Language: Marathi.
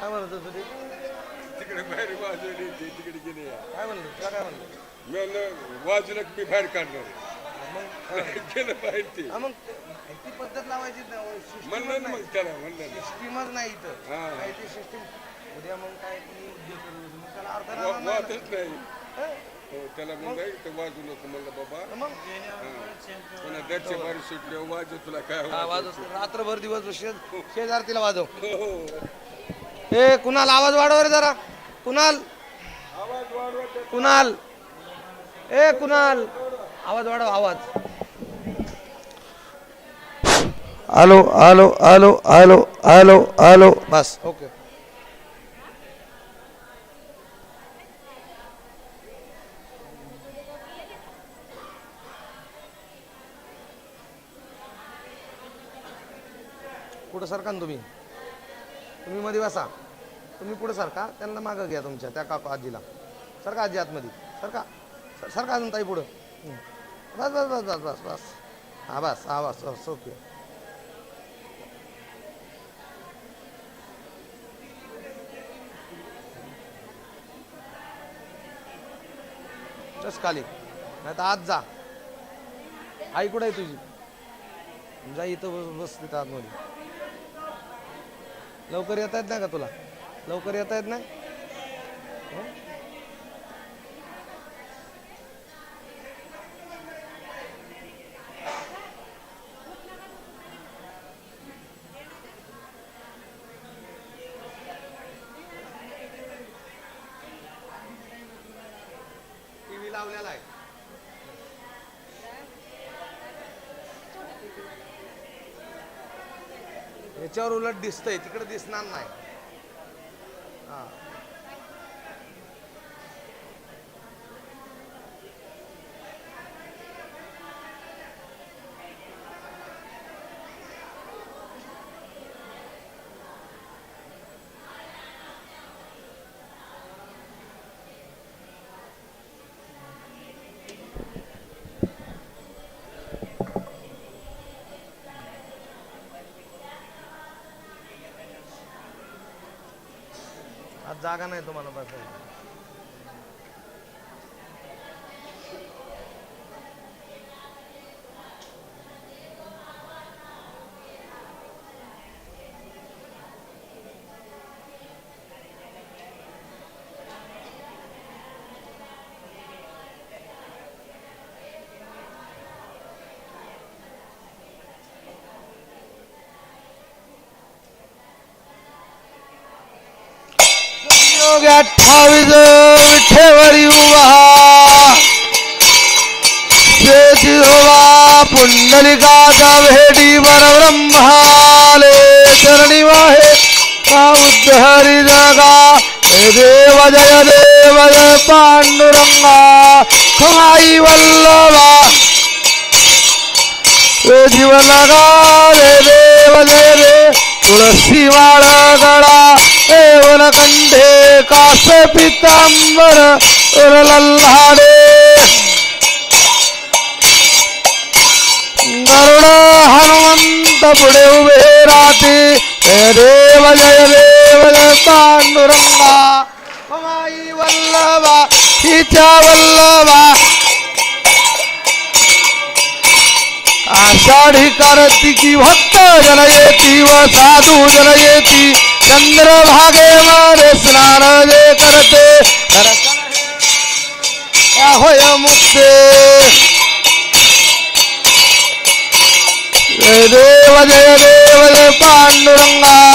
काय म्हणत होतं ते? तिकडे बाहेर वाजवली ते तिकडे गेले. काय म्हणलं तुला काय म्हणलं मी म्हणलं वाजलं की मी बाहेर काढणार. मग गेलं बाहेर ते. हा, मग ती पद्धत लावायची सिस्टीमच म्हणलं ना नाही. मग त्याला म्हणलं ना. सिस्टीमच नाही इथं. हा. काय ती सिस्टीम उद्या मग काय तुम्ही उद्योग करू मग त्याला अर्थ वा- राहणार नाही वाजत नाही. ना. हा? हो त्याला म्हणलं इथं वाजू नको. म्हणलं बाबा. मग? पुन्हा दरच्या बारी सुटले वाजव तुला काय हा, रात्रभर दिवस शेज शेजार तिला वाजव. हो, हो. ए कुणाल आवाज वाढव रे जरा. कुणाल? आवाज वाढवा त्या- कुणाल? ए कुणाल? आवाज वाढव आवाज. आलो आलो आलो आलो आलो आलो बस ओके. कुठं सरका ना तुम्ही? तुम्ही मध्ये बसा. तुम्ही पुढे सारखा त्यांना मागं घ्या तुमच्या त्या काका आजीला. सारखा आजी आतमध्ये. सारखा सारखा अजून ताई पुढं. बस बस बस बस बस बस. हा बस हा बस बस ओके. बस खाली. नाही तर आज जा. आई कुठं आहे तुझी? जा इथं बस बस तिथं आतमध्ये. लवकर येता येत नाही का तुला? लवकर येता येत नाही? टीव्ही लावलेला आहे. याच्यावर उलट दिसतंय तिकडे दिसणार नाही. हां. आज जागा नाही तुम्हाला बसायला. योग अठावीस विठेवरी हुआ पुंडलिका जब हेडी वर ब्रह्माले चरणी वाहे उद्धरी जगा। देव, जय देव, जय पांडुरंगा। खमाई वल्लभा। जीवन गा रे തുളസിവാളകളാ ഏ ഒല കണ്ടേ കാശ പിത്തംബര ഒരളല്ലാടേരുട ദേവ ജയ ദേവ താണ്ടുരന്ന വല്ലവ ഈ വല്ലവ षाढ़ी की भक्त जनयती व साधु जनयती। चंद्र भागे मारे, स्नान जे करते। मुक्ते। देव, जय देव, जय पांडुरंगा।